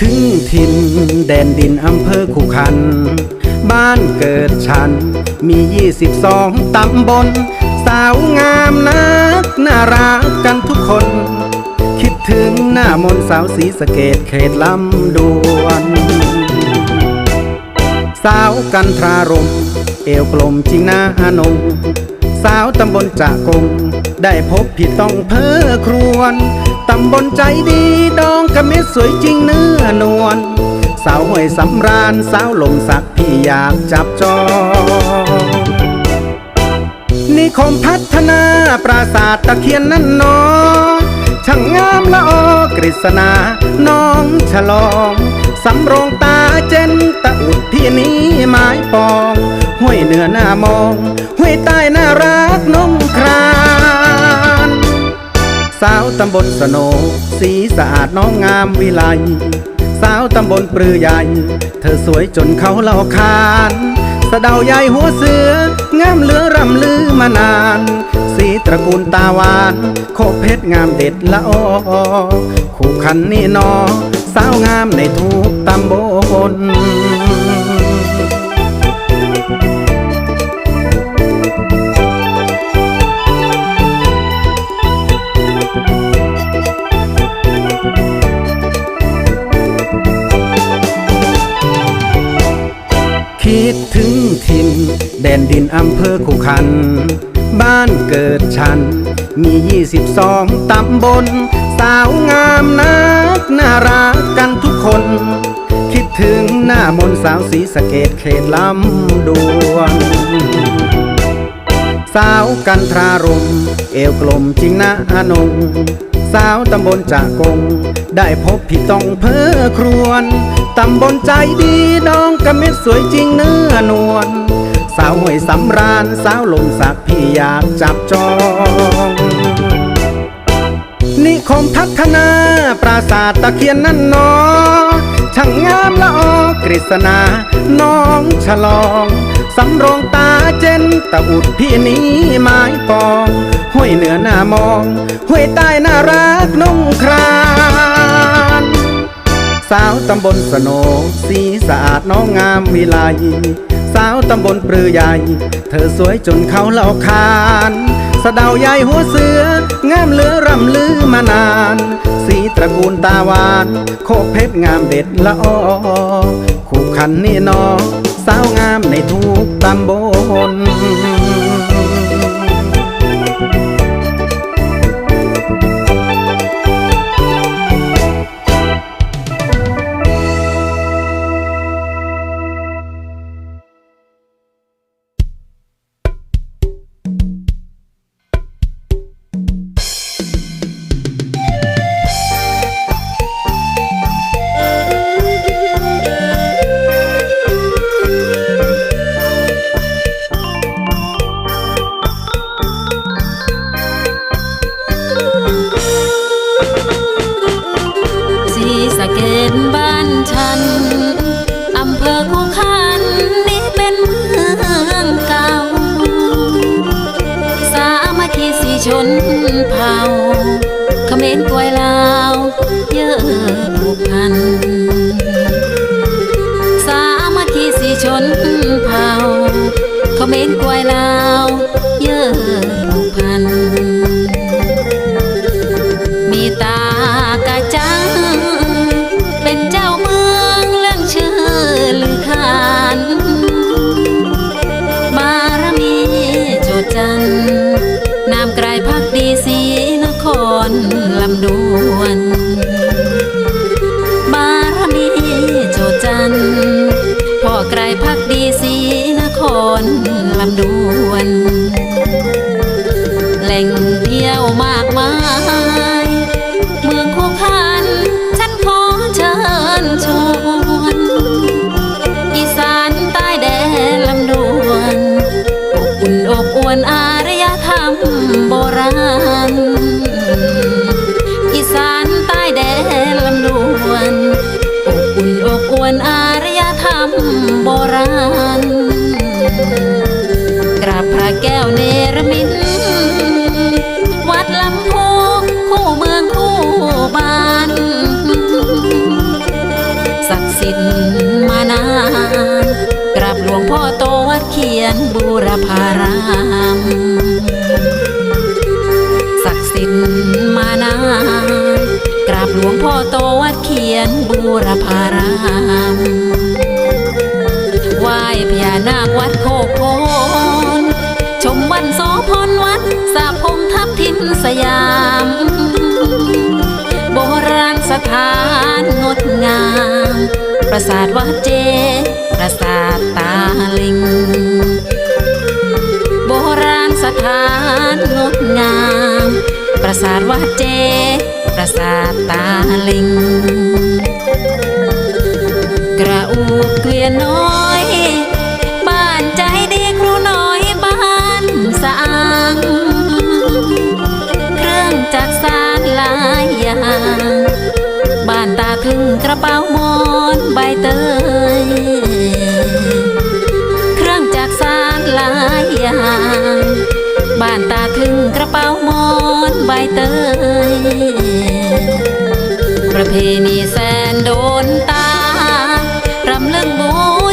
ถึงถิ่นแดนดินอำเภอขุขัน บ้านเกิดฉันมี 22 ตำบล สาวงามนัก น่ารักกันทุกคน คิดถึงหน้ามนสาวสีสะเกตเขตลำดวน สาวกันทรารม เอวกลมจริงนาอนง สาวตำบลจากง ได้พบพี่ต้องเพ้อครวน ตำบลใจดีดองกระเม็ดสวยจริงเนื้อนวล สาวห้วยสำราญสาวลมสักพี่อยากจับจองนิคมพัฒนาปราสาทตะเคียนนั่นนอช่างงามละออกฤษณาน้องฉลอง สำโรงตาเจนตะอุดพี่นี้ไม้ปอง ห้วยเหนือหน้ามอง ห้วยใต้น่ารักนงครานสาวตำบลสโนสีสะอาดน้องงามวิไลสาวตำบลปรือใหญ่ เธอสวยจนเขาเล่าคานสะเดาใหญ่หัวเสืองามเหลือรำลือมานาน สีตระกูลตาหวาน โคบเพชรงามเด็ดละออคู่คันนี่นอ สาวงามในทุกตำบล คิดถึงถิ่นแดนดินอำเภอขุขัน บ้านเกิดฉัน มี 22 ตำบล สาวงามนัก น่ารักกันทุกคน คิดถึงหน้ามนสาวสีสะเกตเขตลำดวนสาวกันทรารม เอวกลมจริงนะอนง สาวตำบลจากง ได้พบพี่ต้องเพ้อครวน ตำบลใจดีดองกระเม็ดสวยจริงเนื้อนวล สาวห้วยสำราญสาวลมสักพี่อยากจับจอง นิคมพัฒนาปราสาทตะเคียนนั่นนอช่างงามละออกฤษณาน้องฉลอง สำโรงตาเจนตะอุดพี่นี้ไม้ปองห้วยเหนือหน้ามองห้วยใต้น่ารักนุ่งครานสาวตำบลสโนสีสะอาดน้องงามวิไลสาวตำบลปรือใหญ่ เธอสวยจนเขาเล่าคานสะเดาใหญ่หัวเสืองามเหลือรำลือมานาน สีตระกูลตาหวาน โคเพชรงามเด็ดละอ้อคู่คันนี่นอ สาวงามในทุกตำบล เผ่าเขมรกวยลาวเยอะผูกพัน สามัคคีสีชนเผ่าเขมรกวยลาวเยอะ ไกลพักดีสีนครลำดวน ติดมานานกราบหลวงพ่อโตวัดเขียนบูรพารามศักดิ์สิทธิ์มานานกราบหลวงพ่อโตวัดเขียนบูรพารามไหว้พญานาควัดโคกโคนชมวันโสพลวัดสาพงทับทิมสยาม โบราณสถานงดงาม ราสาทวัดเจ ปราสาทตาลิง โบราณสถานงดงาม ปราสาทวัดเจ ปราสาทตาลิง กระอูกเกวียนน้อย บ้านตาถึงกระเป๋ามอนใบเตย เครื่องจักสานหลายอย่างบ้านตาถึงกระเป๋ามอนใบเตย ประเพณีแสนโดนตารำลึกบู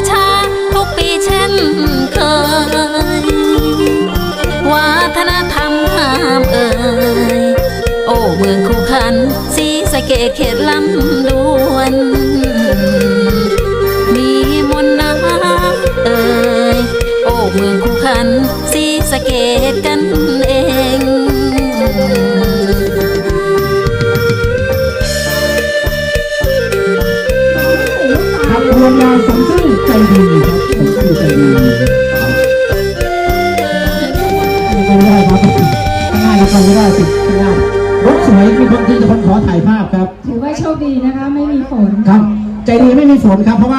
ชาทุกปีเช่นเคย วัฒนธรรมงามเอ่ยโอ้เมืองคู่ขันสีสะเกตเขตลำดวน เมืองคู่ขันสีสะเกตกันเองครับรวมดาวสมชื่อใจดีครับสมชื่อใจดีไม่ได้ครับข้างหน้าเราไปไม่ได้สิข้างหน้ารถสวยมีคนที่จะคนขอถ่ายภาพครับ ถือว่าโชคดีนะคะ ไม่มีฝนครับ ใจดีไม่มีฝนครับเพราะว่า